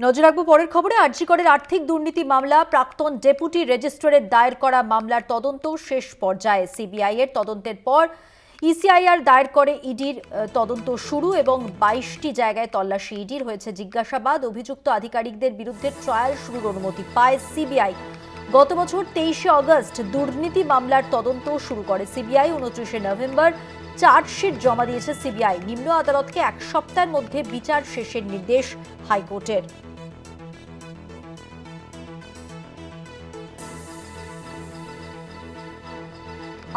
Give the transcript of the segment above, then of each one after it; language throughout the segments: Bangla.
নজর রাখব পরের খবরে। আর্জিকরের আর্থিক দুর্নীতি মামলা, প্রাক্তন ডেপুটি রেজিস্ট্রারের দায়ের করা মামলার তদন্ত শেষ পর্যায়ে। সিবিআই এর তদন্তের পর ইসিআইআর দায়ের করে ইডির তদন্ত শুরু এবং বাইশটি জায়গায় তল্লাশি ইডির হয়েছে। জিজ্ঞাসাবাদ, অভিযুক্ত আধিকারিকদের বিরুদ্ধে ট্রায়াল শুরুর অনুমতি পায় সিবিআই। গত বছর তেইশে অগস্ট দুর্নীতি মামলার তদন্ত শুরু করে সিবিআই। উনত্রিশে নভেম্বর চার্জশিট জমা দিয়েছে সিবিআই। নিম্ন আদালতকে এক সপ্তাহের মধ্যে বিচার শেষের নির্দেশ হাইকোর্টের।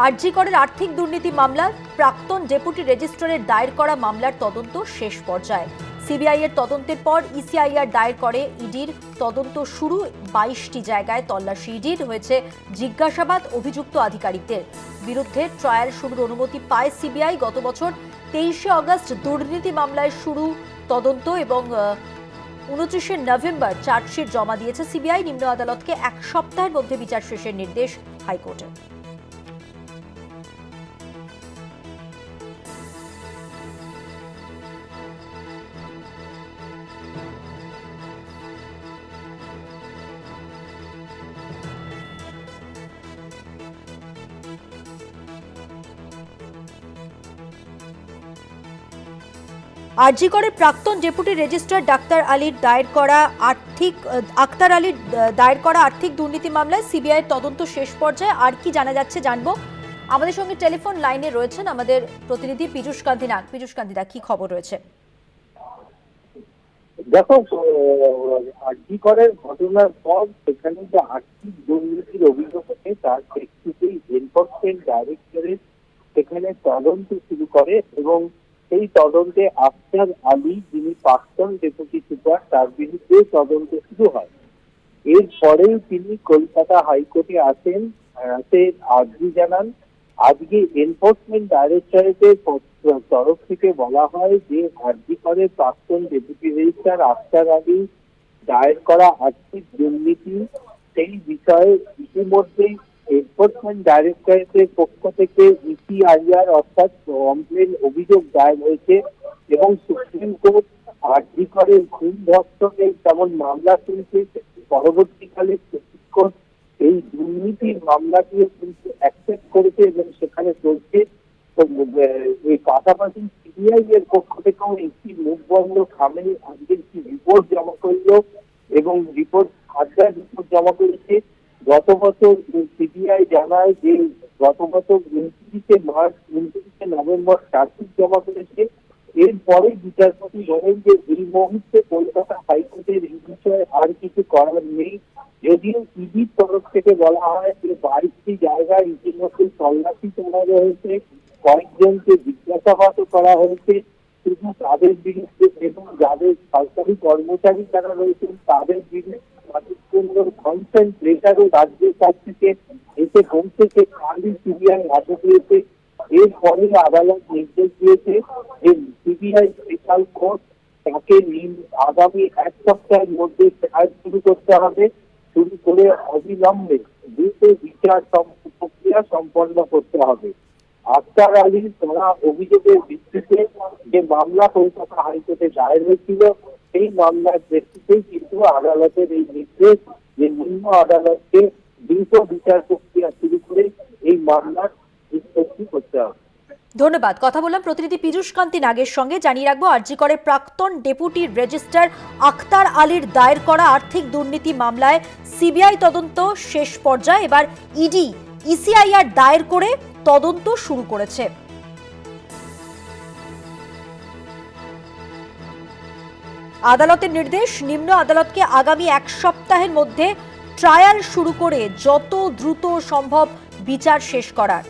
আরজিকরের আর্থিক দুর্নীতি মামলা, প্রাক্তন ডেপুটি রেজিস্ট্রারের দায়ের করা মামলার তদন্ত শেষ পর্যায়ে। সিবিআই এর তদন্তের পর ইসিআইআর দায়ের করে ইডির তদন্ত শুরু, বাইশটি জায়গায় তল্লাশি ইডির, হয়েছে জিজ্ঞাসাবাদ অভিযুক্ত আধিকারিকদের। বিরুদ্ধে ট্রায়াল শুরুর অনুমতি পায় সিবিআই। গত বছর তেইশে অগস্ট দুর্নীতি মামলায় শুরু তদন্ত এবং উনত্রিশে নভেম্বর চার্জশিট জমা দিয়েছে সিবিআই। নিম্ন আদালতকে এক সপ্তাহের মধ্যে বিচার শেষের নির্দেশ হাইকোর্টের। আরজিকরের প্রাক্তন ডেপুটি রেজিস্ট্রার ডাক্তার আলীর দায়ের করা আর্থিক, আক্তার আলীর দায়ের করা আর্থিক দুর্নীতি মামলায় সিবিআই তদন্ত শেষ পর্যায়ে। আর কি জানা যাচ্ছে জানব। আমাদের সঙ্গে টেলিফোন লাইনে রয়েছেন আমাদের প্রতিনিধি পীযুষ কান্তি নাগ। পীযুষ কান্তিদা কি খবর রয়েছে? দেখো আর্জি করের ঘটনার পর সেখানে যে আর্থিক দুর্নীতির অভিযোগ ওঠে তার প্রেক্ষিতেই এনফোর্সমেন্ট ডাইরেক্টরেট সেখানে তদন্ত শুরু করে এবং সেই তদন্তে আফতার আলী, যিনি প্রাক্তন ডেপুটি সুপার, তার বিরুদ্ধে তদন্ত শুরু হয়। এরপরেই তিনি কলকাতা হাইকোর্টে আসেন আসে আর্জি জানান, আজকে এনফোর্সমেন্ট ডাইরেক্টরেটের তরফ থেকে বলা হয় যে আর্জি করে প্রাক্তন ডেপুটি রেজিস্ট্রার আফতার আলী দায়ের করা আর্থিক দুর্নীতি সেই বিষয়ে ইতিমধ্যেই এনফোর্সমেন্ট ডাইরেক্টরেটের পক্ষ থেকে ইসিআইআর অর্থাৎ কমপ্লেন অভিযোগ দায়ের হয়েছে এবং সুপ্রিম কোর্ট আর্জি করে ঘুম ধর্ষণের যেমন মামলা শুনছে পরবর্তীকালে সুপ্রিম কোর্ট এই দুর্নীতির মামলাটিও কিন্তু অ্যাকসেপ্ট করেছে এবং সেখানে চলছে। এই পাশাপাশি সিবিআই এর পক্ষ থেকেও একটি মুখ বন্ধ খামে আজকে একটি রিপোর্ট জমা করল এবং রিপোর্ট হাজার রিপোর্ট জমা করেছে। গত বছর সিবিআই জানায় যে গত বছর উনত্রিশে মার্চ, উনত্রিশে নভেম্বর চার্জশিট জমা করেছে। এরপরে বিচারপতি বলেন যে এই মুহূর্তে কলকাতা হাইকোর্টের এই বিষয়ে আর কিছু করার নেই। যদিও ইডির তরফ থেকে বলা হয় যে বাইশটি জায়গায় ইতিমধ্যে তল্লাশি চালানো হয়েছে, কয়েকজনকে জিজ্ঞাসাবাদও করা হয়েছে। শুধু তাদের বিরুদ্ধে এবং যাদের সরকারি কর্মচারী যারা রয়েছেন তাদের বিরুদ্ধে তাদের জন্য কনসেন্ট লেটারও রাজ্যের কাছ থেকে এসে পৌঁছেছে কালই সিবিআই হাতে পেয়েছে এরপরে আদালত নির্দেশ দিয়েছে যে সিবিআই স্পেশাল কোর্ট তাকে আগামী এক সপ্তাহের মধ্যে ট্রায়াল শুরু করতে হবে। শুরু করে অবিলম্বে দ্রুত বিচার প্রক্রিয়া সম্পন্ন করতে হবে। আখতার আলী তারা অভিযোগের ভিত্তিতে যে মামলা কলকাতা হাইকোর্টে দায়ের হয়েছিল, সেই মামলার প্রেক্ষিতেই কিন্তু আদালতের এই নির্দেশ যে নিম্ন আদালতকে দ্রুত বিচার প্রক্রিয়া শুরু করে এই মামলার নিষ্পত্তি করতে হবে। ধন্যবাদ। কথা বললাম প্রতিনিধি পীযুষ কান্তি নাগের সঙ্গে। জানিয়ে রাখব আরজিকরের প্রাক্তন ডেপুটি রেজিস্ট্রার আক্তার আলীর দায়ের করা আর্থিক দুর্নীতি মামলায় সিবিআই তদন্ত শেষ পর্যায়ে। এবার ইডি, ইসিআইআর দায়ের করে তদন্ত শুরু করেছে। আদালতের নির্দেশ, নিম্ন আদালতকে আগামী এক সপ্তাহের মধ্যে ট্রায়াল শুরু করে যত দ্রুত সম্ভব বিচার শেষ করার।